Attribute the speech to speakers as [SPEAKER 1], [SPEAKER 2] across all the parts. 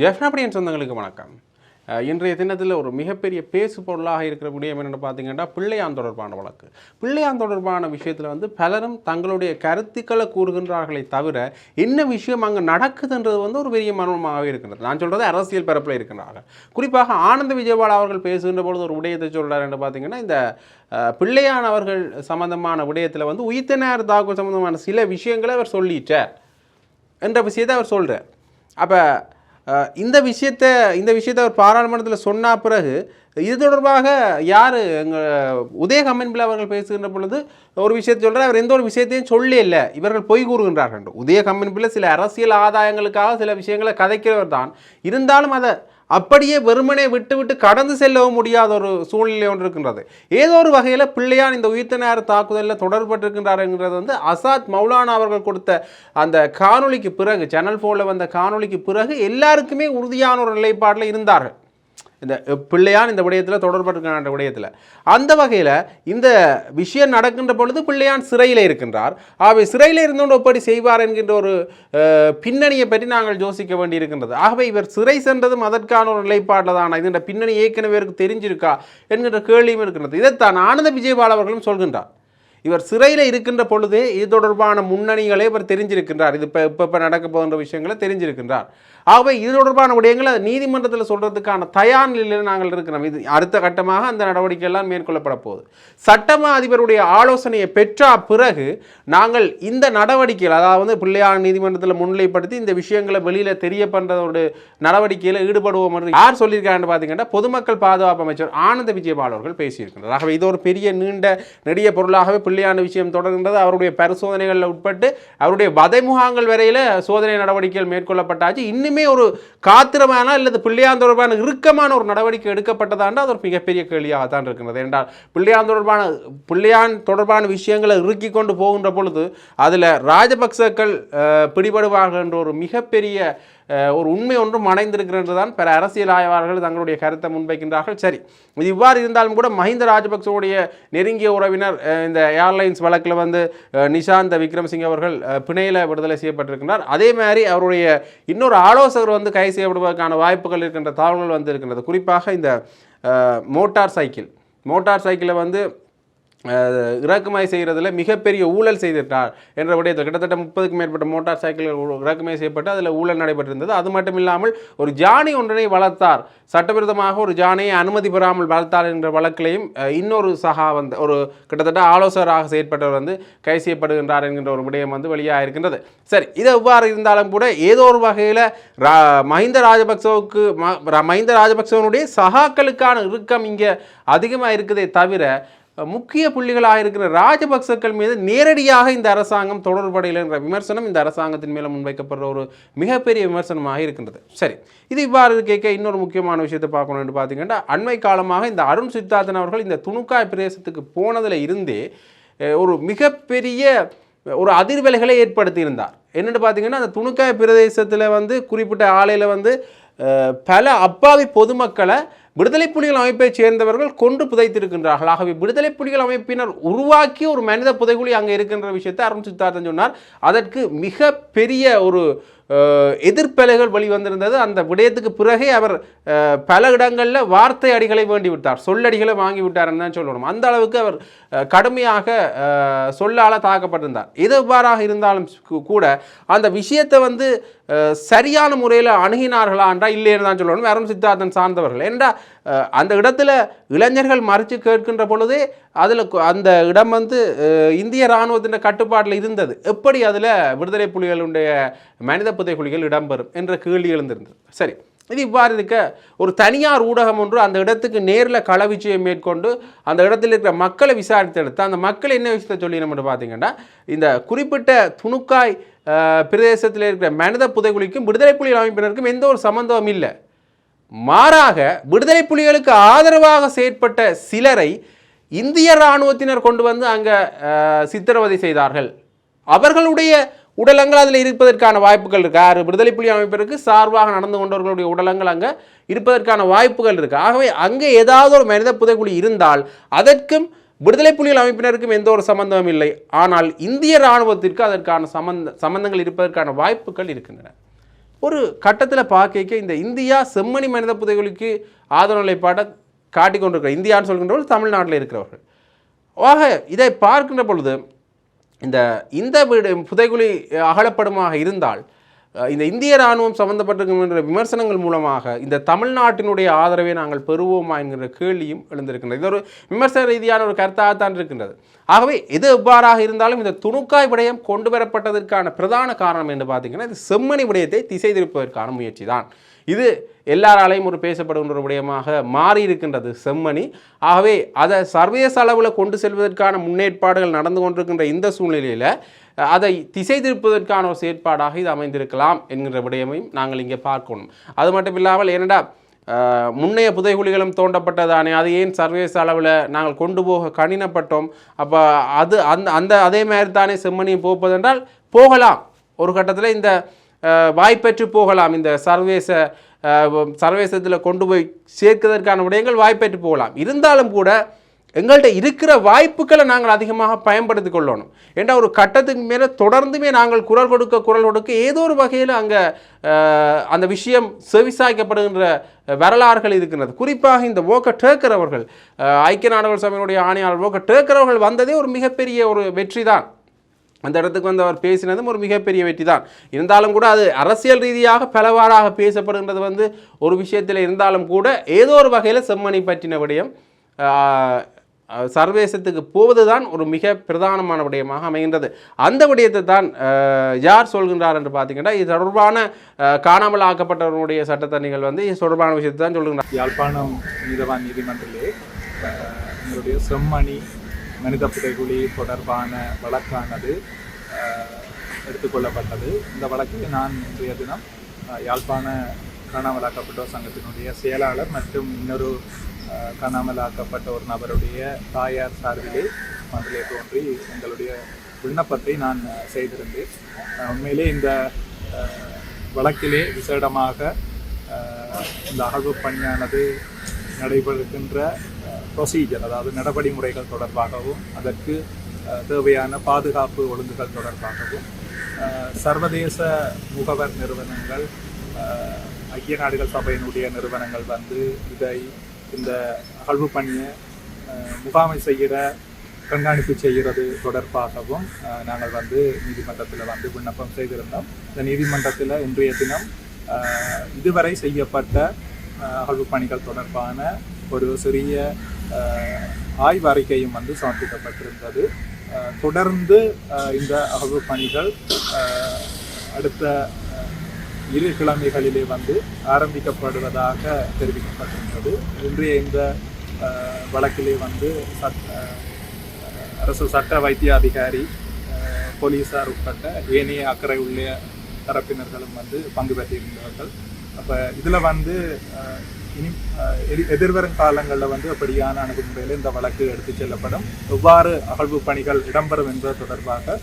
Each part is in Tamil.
[SPEAKER 1] ஜெஃப்னாபடியன் சொந்தங்களுக்கு வணக்கம். இன்றைய தினத்தில் ஒரு மிகப்பெரிய பேசு பொருளாக இருக்கிற விடயம் என்னென்னு பார்த்தீங்கன்னா பிள்ளையான் தொடர்பான வழக்கு. பிள்ளையான் தொடர்பான விஷயத்தில் வந்து பலரும் தங்களுடைய கருத்துக்களை கூறுகின்றார்களே தவிர என்ன விஷயம் அங்கே நடக்குதுன்றது வந்து ஒரு பெரிய மர்மமாகவே இருக்கின்றது. நான் சொல்கிறது அரசியல் பரப்பில் இருக்கின்றார்கள் குறிப்பாக ஆனந்த விஜயபால் அவர்கள் பேசுகின்ற பொழுது ஒரு விடயத்தை சொல்கிறார் என்று பார்த்தீங்கன்னா இந்த பிள்ளையான் அவர்கள் சம்பந்தமான விடயத்தில் வந்து உயிர்த்தனார் தாக்குதல் சம்பந்தமான சில விஷயங்களை அவர் சொல்லிட்டார். என்ற விஷயத்தை அவர் சொல்கிறார் அப்போ இந்த விஷயத்தை இந்த விஷயத்தை அவர் பாராளுமன்றத்தில் சொன்ன பிறகு இது தொடர்பாக யார் எங்கள் உதய கம்மன்பில் அவர்கள் பேசுகின்ற பொழுது ஒரு விஷயத்தை சொல்கிறார் அவர் எந்த ஒரு விஷயத்தையும் சொல்லி இல்லை. இவர்கள் பொய் கூறுகின்றார்கள். என்று. உதய கம்மன்பில் சில அரசியல் ஆதாயங்களுக்காக சில விஷயங்களை கதைக்கிறவர் தான். இருந்தாலும் அதை அப்படியே வெறுமனே விட்டுவிட்டு கடந்து செல்லவும் முடியாத ஒரு சூழ்நிலை ஒன்று இருக்கின்றது. ஏதோ ஒரு வகையில் பிள்ளையான் இந்த உயிர்த்த நேர தாக்குதலில் தொடர்பட்டிருக்கின்றாருங்கிறது வந்து அசாத் மௌலானா அவர்கள் கொடுத்த அந்த காணொளிக்கு பிறகு சேனல் ஃபோனில் வந்த காணொலிக்கு பிறகு எல்லாருக்குமே உறுதியான ஒரு நிலைப்பாட்டில் இருந்தார்கள். இந்த பிள்ளையான் இந்த விடயத்தில் தொடர்பட்டிருக்கின்ற விடயத்தில். அந்த வகையில் இந்த விஷயம் நடக்கின்ற பொழுது பிள்ளையான் சிறையில் இருக்கின்றார். ஆகவே சிறையில் இருந்தோண்டு எப்படி செய்வார் என்கின்ற ஒரு பின்னணியை பற்றி நாங்கள் யோசிக்க வேண்டியிருக்கின்றது. ஆகவே இவர் சிறை சென்றதும் அதற்கான ஒரு நிலைப்பாட்டில் தான். இதன் பின்னணி ஏற்கனவே இவருக்கு தெரிஞ்சிருக்கா என்கின்ற கேள்வியும் இருக்கின்றது. இதைத்தான் ஆனந்த விஜயபால் அவர்களும் சொல்கின்றார். இவர் சிறையில் இருக்கின்ற பொழுதே இது தொடர்பான முன்னணிகளை இவர் தெரிஞ்சிருக்கின்றார். இது இப்போ இப்போ இப்போ நடக்க போகின்ற விஷயங்களை தெரிஞ்சிருக்கின்றார். ஆகவே இது தொடர்பான விடயங்களை நீதிமன்றத்தில் சொல்கிறதுக்கான தயார் நிலையில் நாங்கள் இருக்கிறோம். இது அடுத்த கட்டமாக அந்த நடவடிக்கை எல்லாம் மேற்கொள்ளப்பட போகுது. சட்டமா அதிபருடைய ஆலோசனையை பெற்ற பிறகு நாங்கள் இந்த நடவடிக்கைகள் அதாவது பிள்ளையார் நீதிமன்றத்தில் முன்னிலைப்படுத்தி இந்த விஷயங்களை வெளியில் தெரிய பண்ணுற நடவடிக்கையில் ஈடுபடுவோம் என்று யார் சொல்லியிருக்காங்கன்னு பார்த்தீங்கன்னா பொதுமக்கள் பாதுகாப்பு அமைச்சர் ஆனந்த விஜயபால் அவர்கள் பேசியிருக்கிறார் ஆகவே இது ஒரு பெரிய நீண்ட நெடிய பொருளாகவே பிள்ளையான விஷயம் தொடர்கின்றது. அவருடைய பரிசோதனைகளில் உட்பட்டு அவருடைய வதை முகாங்கள் வரையில் சோதனை நடவடிக்கைகள் மேற்கொள்ளப்பட்டாச்சு. இன்னுமே ஒரு காத்திரமான அல்லது பிள்ளையான் தொடர்பான இறுக்கமான ஒரு நடவடிக்கை எடுக்கப்பட்டதாண்டா அது ஒரு மிகப்பெரிய கேள்வியாக தான் இருக்கின்றது. என்றால் பிள்ளையான் தொடர்பான பிள்ளையான் தொடர்பான விஷயங்களை இறுக்கி கொண்டு போகின்ற பொழுது அதில் ராஜபக்சக்கள் பிடிபடுவார்கள் என்ற ஒரு மிகப்பெரிய ஒரு உண்மை ஒன்றும் அடைந்திருக்கிறது தான் பிற அரசியல் ஆய்வாளர்கள் தங்களுடைய கருத்தை முன்வைக்கின்றார்கள். சரி இது இவ்வாறு இருந்தாலும் கூட மஹிந்த ராஜபக்சவுடைய நெருங்கிய உறவினர் இந்த ஏர்லைன்ஸ் வழக்கில் வந்து நிஷாந்த விக்ரம்சிங் விக்ரமசிங்க அவர்கள் பிணையில் விடுதலை செய்யப்பட்டிருக்கின்றார் அதே மாதிரி அவருடைய இன்னொரு ஆலோசகர் வந்து கைது செய்யப்படுவதற்கான வாய்ப்புகள் இருக்கின்ற தகவல்கள் வந்து இருக்கின்றது. குறிப்பாக இந்த மோட்டார் சைக்கிள். மோட்டார் சைக்கிளை வந்து இறக்குமதி செய்கிறதுல மிகப்பெரிய ஊழல் செய்திருந்தார் என்ற விடயத்தில். கிட்டத்தட்ட முப்பதுக்கும் மேற்பட்ட மோட்டார் சைக்கிள்கள் இறக்குமதி செய்யப்பட்டு அதில் ஊழல் நடைபெற்றிருந்தது. அது மட்டும் இல்லாமல் ஒரு ஜானி ஒன்றினை வளர்த்தார். சட்டவிரோதமாக ஒரு ஜானையை அனுமதி பெறாமல் வளர்த்தார் என்ற வழக்கிலையும் இன்னொரு சகா வந்து ஒரு கிட்டத்தட்ட ஆலோசகராக செயற்பட்டவர் வந்து கைது செய்யப்படுகின்றார் என்கின்ற ஒரு விடயம் வந்து வெளியாக இருக்கின்றது சரி இது எவ்வாறு இருந்தாலும் கூட ஏதோ ஒரு வகையில் ரா மஹிந்த ராஜபக்சவுக்கு ம- ர- மஹிந்த ராஜபக்சவனுடைய சகாக்களுக்கான இறுக்கம் இங்கே அதிகமாக இருக்குதே தவிர முக்கிய புள்ளிகளாக இருக்கிற ராஜபக்சக்கள் மீது நேரடியாக இந்த அரசாங்கம் தொடர்படையில் என்ற விமர்சனம் இந்த அரசாங்கத்தின் மேலே முன்வைக்கப்படுற ஒரு மிகப்பெரிய விமர்சனமாக இருக்கின்றது. சரி இது இவ்வாறு கேட்க இன்னொரு முக்கியமான விஷயத்தை பார்க்கணும்னு பார்த்தீங்கன்னா அண்மை காலமாக இந்த அருண் சித்தார்த்தன் அவர்கள் இந்த துணுக்காய் பிரதேசத்துக்கு போனதில் இருந்தே ஒரு மிகப்பெரிய ஒரு அதிர்வலைகளை ஏற்படுத்தியிருந்தார். என்னென்னு பார்த்தீங்கன்னா அந்த துணுக்காய் பிரதேசத்தில் வந்து குறிப்பிட்ட ஆலையில் வந்து பல அப்பாவி பொதுமக்களை விடுதலை புலிகள் அமைப்பைச் சேர்ந்தவர்கள் கொன்று புதைத்திருக்கின்றார்கள். ஆகவே விடுதலை புலிகள் அமைப்பினர் உருவாக்கி ஒரு மனித புதைகுழி அங்கே இருக்கின்ற விஷயத்தை அருண் சித்தார்த்தன் சொன்னார். அதற்கு மிக பெரிய ஒரு எதிர்ப்பலைகள் வெளிவந்திருந்தது. அந்த விடயத்துக்கு பிறகே அவர் பல இடங்களில் வார்த்தை அடிகளை வேண்டி விட்டார். சொல்லடிகளை வாங்கி விட்டார்னு தான் சொல்லணும். அந்த அளவுக்கு அவர் கடுமையாக சொல்லால் தாக்கப்பட்டிருந்தார். எதுவாறாக எவ்வாறாக இருந்தாலும் கூட அந்த விஷயத்தை வந்து சரியான முறையில் அணுகினார்களா என்றால் இல்லைன்னு தான் சொல்லணும். அருண் சித்தார்த்தன் சார்ந்தவர்கள். என்றா அந்த இடத்துல இளைஞர்கள் மறைச்சு கேட்கின்ற பொழுதே அதில் அந்த இடம் வந்து இந்திய இராணுவத்தின் கட்டுப்பாட்டில் இருந்தது. எப்படி அதில் விடுதலை புலிகளுடைய மனித புதைக்குழிகள் இடம்பெறும் என்ற கேள்வி எழுந்திருந்தது. சரி. இது இவ்வாறு இருக்க ஒரு தனியார் ஊடகம் ஒன்று அந்த இடத்துக்கு நேரில் களவிச்சையை மேற்கொண்டு அந்த இடத்தில் இருக்கிற மக்களை விசாரித்து எடுத்து அந்த மக்கள் என்ன விஷயத்தை சொல்லி பார்த்தீங்கன்னா இந்த குறிப்பிட்ட துணுக்காய் பிரதேசத்தில் இருக்கிற மனித புதைகுழிக்கும் விடுதலை புலிகள் அமைப்பினருக்கும் எந்த ஒரு சம்பந்தமும் இல்லை. மாறாக விடுதலை புலிகளுக்கு ஆதரவாக செயற்பட்ட சிலரை இந்திய இராணுவத்தினர் கொண்டு வந்து அங்கே சித்திரவதை செய்தார்கள். அவர்களுடைய உடலங்கள் அதில் இருப்பதற்கான வாய்ப்புகள் இருக்கு. ஆறு விடுதலை புலி அமைப்பிற்கு சார்பாக நடந்து கொண்டவர்களுடைய உடலங்கள் அங்கே இருப்பதற்கான வாய்ப்புகள் இருக்கு. ஆகவே அங்கே ஏதாவது ஒரு மனித புதைக்குழி இருந்தால் அதற்கும் விடுதலை புலிகள் அமைப்பினருக்கும் எந்த ஒரு சம்பந்தமும் இல்லை. ஆனால் இந்திய இராணுவத்திற்கு அதற்கான சம்பந்த சம்பந்தங்கள் இருப்பதற்கான வாய்ப்புகள் இருக்கின்றன. ஒரு கட்டத்தில் பார்க்க இந்த இந்தியா செம்மணி மனித புதைகுலிக்கு ஆதரவு நிலைப்பாட்டை காட்டிக்கொண்டிருக்கிற இந்தியான்னு சொல்கின்றவர்கள் தமிழ்நாட்டில் இருக்கிறவர்கள். ஆக இதை பார்க்கின்ற பொழுது இந்த இந்த வீடு புதைகுழி அகலப்படுமாக இருந்தால் இந்த இந்திய ராணுவம் சம்பந்தப்பட்டிருக்கின்ற என்ற விமர்சனங்கள் மூலமாக இந்த தமிழ்நாட்டினுடைய ஆதரவை நாங்கள் பெறுவோமா என்கிற கேள்வியும் எழுந்திருக்கின்றது. இது ஒரு விமர்சன ரீதியான ஒரு கருத்தாகத்தான் இருக்கின்றது. ஆகவே எது எவ்வாறாக இருந்தாலும் இந்த துணுக்காய் விடயம் கொண்டு வரப்பட்டதற்கான பிரதான காரணம் என்று பார்த்தீங்கன்னா இது செம்மணி விடயத்தை திசை திருப்பதற்கான முயற்சி தான் இது எல்லாராலையும் ஒரு பேசப்படுகின்ற ஒரு விடயமாக மாறி இருக்கின்றது செம்மணி. ஆகவே அதை சர்வதேச அளவில் கொண்டு செல்வதற்கான முன்னேற்பாடுகள் நடந்து கொண்டிருக்கின்ற இந்த சூழ்நிலையில் அதை திசை திருப்பதற்கான ஒரு செயற்பாடாக இது அமைந்திருக்கலாம் என்கின்ற விடயமையும் நாங்கள் இங்கே பார்க்கணும். அது மட்டும் இல்லாமல் என்னடா முன்னைய புதைகுழிகளும் தோண்டப்பட்டதானே அது ஏன் சர்வதேச அளவில் நாங்கள் கொண்டு போக கணினப்பட்டோம் அப்போ அது அந்த அந்த அதே மாதிரி தானே செம்மணியும் போப்பதென்றால் போகலாம். ஒரு கட்டத்தில் இந்த வாய்ப்பெற்று போகலாம். இந்த சர்வதேச சர்வதேசத்தில் கொண்டு போய் சேர்க்கிறதற்கான விடயங்கள் வாய்ப்பெற்று போகலாம். இருந்தாலும் கூட எங்கள்கிட்ட இருக்கிற வாய்ப்புகளை நாங்கள் அதிகமாக பயன்படுத்தி கொள்ளணும். ஏன்னா ஒரு கட்டத்துக்கு மேலே தொடர்ந்துமே நாங்கள் குரல் கொடுக்க குரல் கொடுக்க ஏதோ ஒரு வகையில் அங்கே அந்த விஷயம் செவிசாய்க்கப்படுகின்ற வரலாறுகள் இருக்கின்றது. குறிப்பாக இந்த ஓக்க டேக்கர் அவர்கள் ஐக்கிய நாடுகள் சபையினுடைய ஆணையாளர் ஓக்க டேக்கர் அவர்கள் வந்ததே ஒரு மிகப்பெரிய ஒரு வெற்றி தான் அந்த இடத்துக்கு வந்து அவர் பேசினதும் ஒரு மிகப்பெரிய வெற்றி தான் இருந்தாலும் கூட அது அரசியல் ரீதியாக பலவாறாக பேசப்படுகின்றது வந்து ஒரு விஷயத்தில் இருந்தாலும் கூட ஏதோ ஒரு வகையில் செம்மணி பற்றின விடயம் சர்வேசத்துக்கு போவது தான் ஒரு மிக பிரதானமான விடயமாக அமைகின்றது. அந்த விடயத்தை தான் யார் சொல்கின்றார் என்று பார்த்தீங்கன்னா இது தொடர்பான காணாமல் ஆக்கப்பட்டவருடைய சட்டத்தணிகள் வந்து இது தொடர்பான விஷயத்தை தான் சொல்கின்றார்.
[SPEAKER 2] யாழ்ப்பாணம் நீதவான் நீதிமன்றத்திலே எங்களுடைய செம்மணி மனித புதைகுழி தொடர்பான வழக்கானது எடுத்துக்கொள்ளப்பட்டது. இந்த வழக்கில் நான் இன்றைய தினம் யாழ்ப்பாண காணாமலாக்கப்பட்டோர் சங்கத்தினுடைய செயலாளர் மற்றும் இன்னொரு காணாமலாக்கப்பட்ட ஒரு நபருடைய தாயார் சார்பிலே மன்றிலே தோன்றி எங்களுடைய விண்ணப்பத்தை நான் செய்திருந்தேன். உண்மையிலே இந்த வழக்கிலே விசேடமாக இந்த அகழ்வு பணியானது நடைபெறுகின்ற ப்ரொசீஜர் அதாவது நடவடிமுறைகள் தொடர்பாகவும் அதற்கு தேவையான பாதுகாப்பு ஒழுங்குகள் தொடர்பாகவும் சர்வதேச முகவர் நிறுவனங்கள் ஐக்கிய நாடுகள் சபையினுடைய நிறுவனங்கள் வந்து இதை இந்த அகழ்வு பணியை முகாமை செய்கிற கண்காணிப்பு செய்கிறது தொடர்பாகவும் நாங்கள் வந்து நீதிமன்றத்தில் வந்து விண்ணப்பம் செய்திருந்தோம். இந்த நீதிமன்றத்தில் இன்றைய தினம் இதுவரை செய்யப்பட்ட அகழ்வு பணிகள் தொடர்பான ஒரு சிறிய ஆய்வறிக்கையும் வந்து சமர்ப்பிக்கப்பட்டிருந்தது. தொடர்ந்து இந்த அகழ்வு பணிகள் அடுத்த இரு கிழமைகளிலே வந்து ஆரம்பிக்கப்படுவதாக தெரிவிக்கப்பட்டிருந்தது. இன்றைய இந்த வழக்கிலே வந்து சட் அரசு சட்ட வைத்திய அதிகாரி போலீஸார் போலீசார் உட்பட்ட ஏனைய அக்கறை உள்ள தரப்பினர்களும் வந்து பங்கு பெற்றிருந்தார்கள். அப்போ இதில் வந்து இனி எதிர்வரும் காலங்களில் வந்து அப்படியான அணுகுமுறையில் இந்த வழக்கு எடுத்துச் செல்லப்படும்? எவ்வாறு அகழ்வு பணிகள் இடம்பெறும் என்பது தொடர்பாக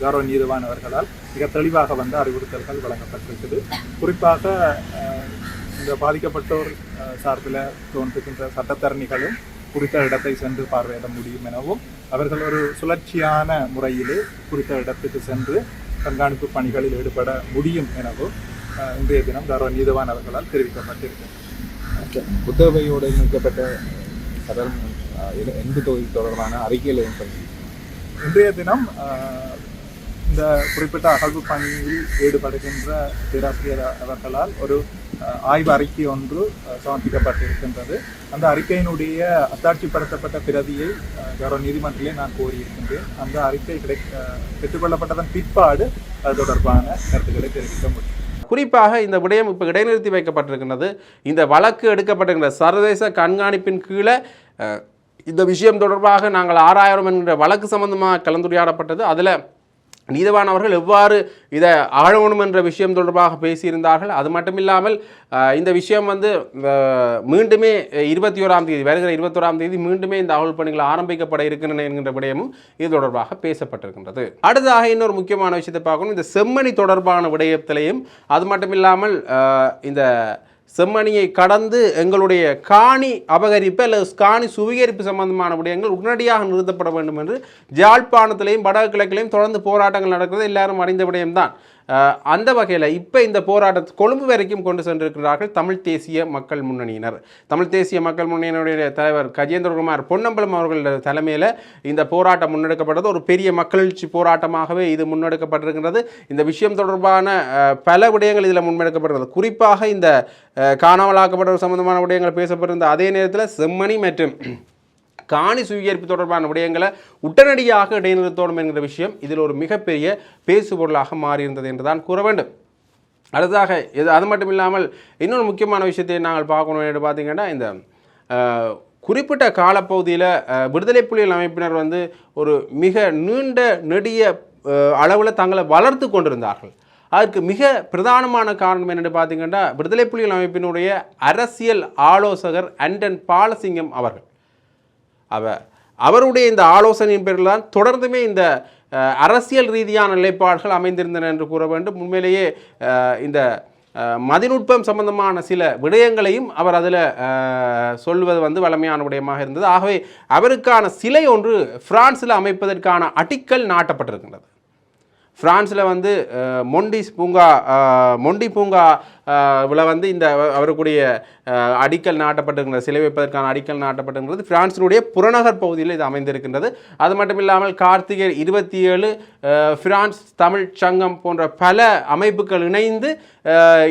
[SPEAKER 2] கௌரவ நீதிவான் அவர்களால் மிக தெளிவாக வந்து அறிவுறுத்தல்கள் வழங்கப்பட்டிருக்குது. குறிப்பாக இந்த பாதிக்கப்பட்டோர் சார்பில் தோன்றுகின்ற சட்டத்தரணிகளும் குறித்த இடத்தை சென்று பார்வையிட முடியும் எனவும் அவர்கள் ஒரு சுழற்சியான முறையிலே குறித்த இடத்துக்கு சென்று கண்காணிப்பு பணிகளில் ஈடுபட முடியும் எனவும் இன்றைய தினம் கௌரவ நீதவான் அவர்களால் தெரிவிக்கப்பட்டிருக்கிறது.
[SPEAKER 3] புத்தகவையோடு இணைக்கப்பட்ட கடல் எந்த தொகுதி தொடர்பான அறிக்கையில்
[SPEAKER 2] இன்றைய தினம் இந்த குறிப்பிட்ட அகழ்வு பணியில் ஈடுபடுகின்ற பேராசிரியர் அவர்களால் ஒரு ஆய்வு அறிக்கை ஒன்று சமர்ப்பிக்கப்பட்டிருக்கின்றது. அந்த அறிக்கையினுடைய அத்தாட்சிப்படுத்தப்பட்ட பிரதியை கௌரவ நீதிமன்றத்திலே நான் கோரியிருக்கின்றேன். அந்த அறிக்கை கிடை பெற்றுக்கொள்ளப்பட்டதன் பிற்பாடு அது தொடர்பான கருத்துக்களை தெரிவிக்க முடியும்.
[SPEAKER 1] குறிப்பாக இந்த விடயம் இப்போ இடைநிறுத்தி வைக்கப்பட்டிருக்கின்றது. இந்த வழக்கு எடுக்கப்பட்டிருக்கின்ற சர்வதேச கண்காணிப்பின் கீழே இந்த விஷயம் தொடர்பாக நாங்கள் ஆறாயிரம் என்கிற வழக்கு சம்பந்தமாக கலந்துரையாடப்பட்டது. அதில் நீதவானவர்கள் எவ்வாறு இதை ஆழணும் என்ற விஷயம் தொடர்பாக பேசியிருந்தார்கள். அது மட்டும் இல்லாமல் இந்த விஷயம் வந்து மீண்டுமே இருபத்தி ஓராம் தேதி வருகிற இருபத்தோராம் தேதி மீண்டுமே இந்த அகல் பணிகள் ஆரம்பிக்கப்பட இருக்கின்றன என்கின்ற விடயமும் இது தொடர்பாக பேசப்பட்டிருக்கின்றது. அடுத்ததாக இன்னொரு முக்கியமான விஷயத்தை பார்க்கணும். இந்த செம்மணி தொடர்பான விடயத்திலையும் அது மட்டும் இல்லாமல் இந்த செம்மணியை கடந்து எங்களுடைய காணி அபகரிப்பு அல்லது காணி சுவீகரிப்பு சம்பந்தமான விடயங்கள் உடனடியாக நிறுத்தப்பட வேண்டும் என்று ஜாழ்ப்பாணத்திலையும் வடகிழக்கிலையும் தொடர்ந்து போராட்டங்கள் நடக்கிறது. எல்லாரும் அறிந்த விடயம்தான். அந்த வகையில் இப்போ இந்த போராட்டத்தை கொழும்பு வரைக்கும் கொண்டு சென்றிருக்கிறார்கள் தமிழ் தேசிய மக்கள் முன்னணியினர். தமிழ் தேசிய மக்கள் முன்னணியினுடைய தலைவர் கஜேந்திரகுமார் பொன்னம்பலம் அவர்கள் தலைமையில் இந்த போராட்டம் முன்னெடுக்கப்பட்டது. ஒரு பெரிய மக்களெழுச்சி போராட்டமாகவே இது முன்னெடுக்கப்பட்டிருக்கின்றது இந்த விஷயம் தொடர்பான பல விடயங்கள் இதில் முன்னெடுக்கப்படுகிறது. குறிப்பாக இந்த காணாமலாக்கப்பட்டவர் சம்பந்தமான விடயங்கள் பேசப்பட்டிருந்த அதே நேரத்தில் செம்மணி மற்றும் காணி சுவீகரிப்பு தொடர்பான விடயங்களை உடனடியாக இடைநிறுத்தணும் என்கிற விஷயம் இதில் ஒரு மிகப்பெரிய பேசுபொருளாக மாறியிருந்தது என்று தான் கூற வேண்டும். அடுத்ததாக இது அது மட்டும் இல்லாமல் இன்னொரு முக்கியமான விஷயத்தை நாங்கள் பார்க்கணும் என்று பார்த்தீங்கன்னா இந்த குறிப்பிட்ட காலப்பகுதியில் விடுதலை புலிகள் அமைப்பினர் வந்து ஒரு மிக நீண்ட நெடிய அளவில் தங்களை வளர்த்து கொண்டிருந்தார்கள். அதற்கு மிக பிரதானமான காரணம் என்னென்னு பார்த்தீங்கன்னா விடுதலை புலிகள் அமைப்பினுடைய அரசியல் ஆலோசகர் அண்டன் பாலசிங்கம் அவர்கள். அவ அவருடைய இந்த ஆலோசனையின் பேரில் தான் தொடர்ந்துமே இந்த அரசியல் ரீதியான நிலைப்பாடுகள் அமைந்திருந்தன என்று கூற வேண்டும். உண்மையிலேயே இந்த மதிநுட்பம் சம்பந்தமான சில விடயங்களையும் அவர் அதில் சொல்வது வந்து வளமையான விடயமாக இருந்தது. ஆகவே அவருக்கான சிலை ஒன்று பிரான்ஸில் அமைப்பதற்கான அடிக்கல் நாட்டப்பட்டிருக்கின்றது. பிரான்ஸில் வந்து மொண்டிஸ் பூங்கா மொண்டி பூங்கா வில் வந்து இந்த அவருக்குடைய அடிக்கல் நாட்டப்பட்டிருக்கிற சிலை வைப்பதற்கான அடிக்கல் நாட்டப்பட்டிருக்கிறது. பிரான்சினுடைய புறநகர் பகுதியில் இது அமைந்திருக்கின்றது. அது மட்டும் இல்லாமல் கார்த்திகை இருபத்தி ஏழு பிரான்ஸ் தமிழ் சங்கம் போன்ற பல அமைப்புகள் இணைந்து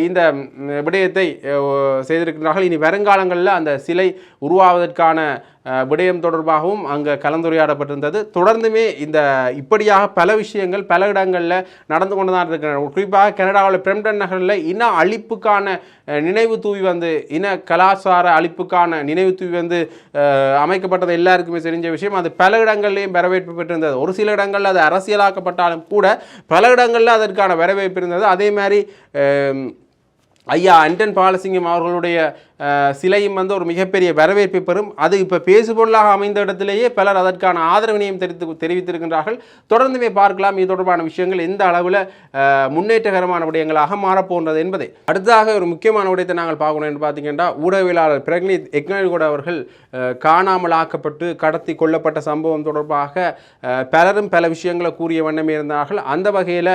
[SPEAKER 1] இந்த விடயத்தை அஹ், செய்திருக்கிறார்கள் இனி வருங்காலங்களில் அந்த சிலை உருவாவதற்கான விடயம் தொடர்பாகவும் அங்கே கலந்துரையாடப்பட்டிருந்தது. தொடர்ந்துமே இந்த இப்படியாக பல விஷயங்கள் பல இடங்களில் நடந்து கொண்டு தான் இருக்கின்றன. குறிப்பாக கனடாவில் பிரம்டன் நகரில் இன்னும் அழிப்பு அழிப்புக்கான நினைவு தூவி வந்து இன கலாச்சார அழிப்புக்கான நினைவு தூவி வந்து அமைக்கப்பட்டது எல்லாருக்குமே தெரிஞ்ச விஷயம். அது பல இடங்கள்லையும் வரவேற்பு பெற்றிருந்தது. ஒரு சில இடங்களில் அது அரசியலாக்கப்பட்டாலும் கூட பல இடங்களில் அதற்கான வரவேற்பு இருந்தது. அதே மாதிரி ஐயா அண்டன் பாலசிங்கம் அவர்களுடைய சிலையும் வந்து ஒரு மிகப்பெரிய வரவேற்பை பெறும். அது இப்போ பேசுபொருளாக அமைந்த இடத்திலேயே பலர் அதற்கான ஆதரவினையும் தெரிவித்து தெரிவித்திருக்கின்றார்கள். தொடர்ந்துமே பார்க்கலாம். இது தொடர்பான விஷயங்கள் எந்த அளவில் முன்னேற்றகரமான விடயங்களாக மாறப்போன்றது என்பதை. அடுத்ததாக ஒரு முக்கியமான விடயத்தை நாங்கள் பார்க்கணும் என்று பார்த்தீங்கன்னா ஊடகவியலாளர் பிரக்னித் எக்னாலிகோட அவர்கள் காணாமல் ஆக்கப்பட்டு கடத்தி கொல்லப்பட்ட சம்பவம் தொடர்பாக பலரும் பல விஷயங்களை கூறிய வண்ணமே இருந்தார்கள். அந்த வகையில்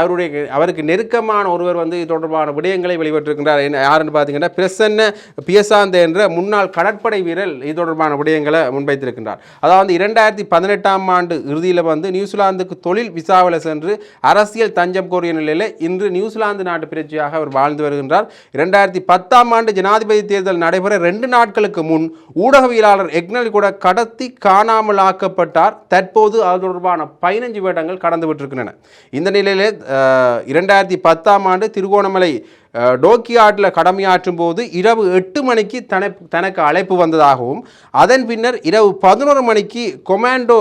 [SPEAKER 1] அவருடைய அவருக்கு நெருக்கமான ஒருவர் வந்து இது தொடர்பான விடயங்களை வெளியிட்டிருக்கின்றார். யாருன்னு பார்த்தீங்கன்னா பிரஸ் பிரசன்ன பியசாந்தே என்ற முன்னாள் கடற்படை வீரர் இது தொடர்பான விடயங்களை முன்வைத்திருக்கின்றார். அதாவது இரண்டாயிரத்தி பதினெட்டாம் ஆண்டு இறுதியில் வந்து நியூசிலாந்துக்கு தொழில் விசாவில் சென்று அரசியல் தஞ்சம் கோரிய நிலையில் இன்று நியூசிலாந்து நாட்டு பிரச்சியாக அவர் வாழ்ந்து வருகின்றார். இரண்டாயிரத்தி பத்தாம் ஆண்டு ஜனாதிபதி தேர்தல் நடைபெற ரெண்டு நாட்களுக்கு முன் ஊடகவியலாளர் எக்னல் கூட கடத்தி காணாமல் ஆக்கப்பட்டார் தற்போது அது தொடர்பான பதினஞ்சு வேடங்கள் கடந்து விட்டிருக்கின்றன. இந்த நிலையிலே இரண்டாயிரத்தி பத்தாம் ஆண்டு திருகோணமலை டோக்கியாட்டில் கடமையாற்றும் போது இரவு எட்டு மணிக்கு தன தனக்கு அழைப்பு வந்ததாகவும் அதன் பின்னர் இரவு பதினோரு மணிக்கு கொமாண்டோ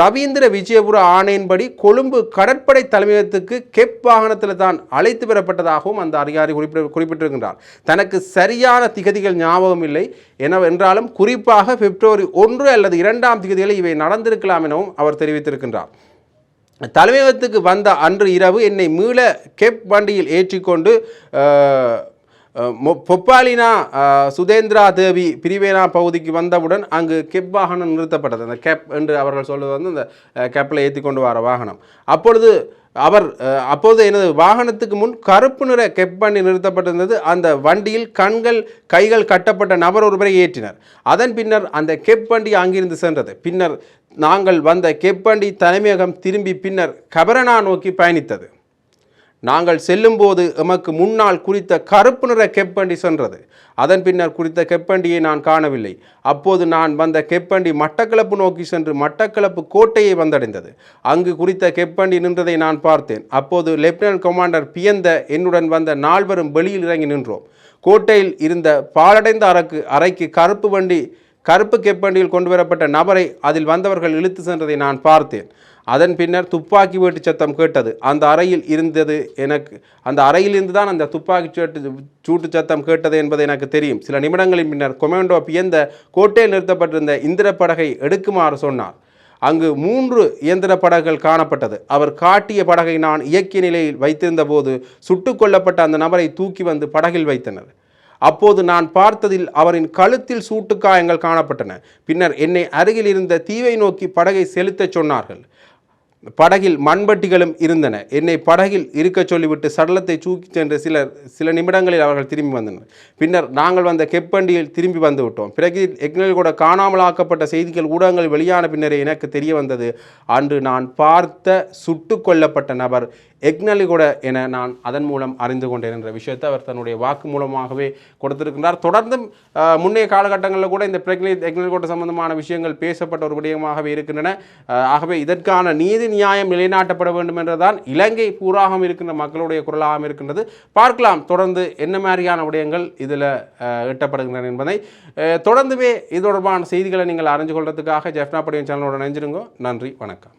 [SPEAKER 1] ரவீந்திர விஜயபுர ஆணையின்படி கொழும்பு கடற்படை தலைமையகத்துக்கு கெப் வாகனத்தில் தான் அழைத்து பெறப்பட்டதாகவும் அந்த அதிகாரி குறிப்பிட குறிப்பிட்டிருக்கின்றார். தனக்கு சரியான திகதிகள் ஞாபகம் இல்லை. எனவென்றாலும் குறிப்பாக பிப்ரவரி ஒன்று அல்லது இரண்டாம் திகதிகளில் இவை நடந்திருக்கலாம் எனவும் அவர் தெரிவித்திருக்கின்றார். தலைமையகத்துக்கு வந்த அன்று இரவு என்னை மீள கெப் வண்டியில் ஏற்றிக்கொண்டு அஹ், பொப்பாலினா சுதேந்திரா தேவி பிரிவேனா பகுதிக்கு வந்தவுடன் அங்கு கெப் வாகனம் நிறுத்தப்பட்டது. அந்த கேப் என்று அவர்கள் சொல்வது வந்து அந்த கேப்பில் ஏற்றி கொண்டு வர வாகனம். அப்பொழுது அவர் அப்போது எனது வாகனத்துக்கு முன் கருப்பு நிற கெப் வண்டி நிறுத்தப்பட்டிருந்தது. அந்த வண்டியில் கண்கள் கைகள் கட்டப்பட்ட நபர் ஒருவரை ஏற்றினர். அதன் பின்னர் அந்த கெப் வண்டி அங்கிருந்து சென்றது. பின்னர் நாங்கள் வந்த கெப் வண்டி தலைமையகம் திரும்பி பின்னர் கபரனா நோக்கி பயணித்தது. நாங்கள் செல்லும்போது எமக்கு முன்னால் குறித்த கருப்பு நிற கெப்பண்டி சென்றது. அதன் பின்னர் குறித்த கெப்பண்டியை நான் காணவில்லை. அப்போது நான் வந்த கெப்பண்டி மட்டக்களப்பு நோக்கி சென்று மட்டக்களப்பு கோட்டையை வந்தடைந்தது. அங்கு குறித்த கெப்பண்டி நின்றதை நான் பார்த்தேன். அப்போது லெப்டினன்ட் கமாண்டர் பியந்த என்னுடன் வந்த நால்வரும் வெளியில் இறங்கி நின்றோம். கோட்டையில் இருந்த பாலடைந்த அறைக்கு அறைக்கு கருப்பு வண்டி கருப்பு கெப்பண்டியில் கொண்டு வரப்பட்ட நபரை அதில் வந்தவர்கள் இழுத்து சென்றதை நான் பார்த்தேன். அதன் பின்னர் துப்பாக்கி வேட்டு சத்தம் கேட்டது. அந்த அறையில் இருந்தது எனக்கு அந்த அறையில் இருந்து தான் அந்த துப்பாக்கி சூட்டு சூட்டு சத்தம் கேட்டது என்பது எனக்கு தெரியும். சில நிமிடங்களின் பின்னர் கொமாண்டோ பியந்த கோட்டையில் நிறுத்தப்பட்டிருந்த இந்திர படகை எடுக்குமாறு சொன்னார். அங்கு மூன்று இயந்திர படகுகள் காணப்பட்டது. அவர் காட்டிய படகை நான் இயக்கிய நிலையில் வைத்திருந்த போது சுட்டு கொல்லப்பட்ட அந்த நபரை தூக்கி வந்து படகில் வைத்தனர். அப்போது நான் பார்த்ததில் அவரின் கழுத்தில் சூட்டுக்காயங்கள் காணப்பட்டன. பின்னர் என்னை அருகில் இருந்த தீவை நோக்கி படகை செலுத்தச் சொன்னார்கள். படகில் மண்பட்டிகளும் இருந்தன. என்னை படகில் இருக்கச் சொல்லிவிட்டு சடலத்தை தூக்கிச் சென்று சிலர் சில நிமிடங்களில் அவர்கள் திரும்பி வந்தனர். பின்னர் நாங்கள் வந்த கெப்பண்டியில் திரும்பி வந்து விட்டோம். பிறகு எக்னல் கூட காணாமலாக்கப்பட்ட செய்திகள் ஊடகங்கள் வெளியான பின்னரே எனக்கு தெரிய வந்தது. அன்று நான் பார்த்த சுட்டு கொல்லப்பட்ட நபர் எக்னலி கூட என நான் அதன் மூலம் அறிந்து கொண்டேன் என்ற விஷயத்தை அவர் தன்னுடைய வாக்கு மூலமாகவே கொடுத்திருக்கின்றார். தொடர்ந்தும் முன்னைய காலகட்டங்களில் கூட இந்த பிரெக்னி எக்னலி கோட்டை சம்பந்தமான விஷயங்கள் பேசப்பட்ட ஒரு விடயமாகவே இருக்கின்றன. ஆகவே இதற்கான நீதி நியாயம் நிலைநாட்டப்பட வேண்டும் என்றுதான் இலங்கை பூராகம் இருக்கின்ற மக்களுடைய குரலாகவும் இருக்கின்றது. பார்க்கலாம் தொடர்ந்து என்ன மாதிரியான விடயங்கள் இதில் எட்டப்படுகின்றன என்பதை. தொடர்ந்துமே இது தொடர்பான செய்திகளை நீங்கள் அறிஞ்சு கொள்றதுக்காக ஜெஃப்னா படியின் சேனலோட நினைஞ்சிருங்க நன்றி வணக்கம்.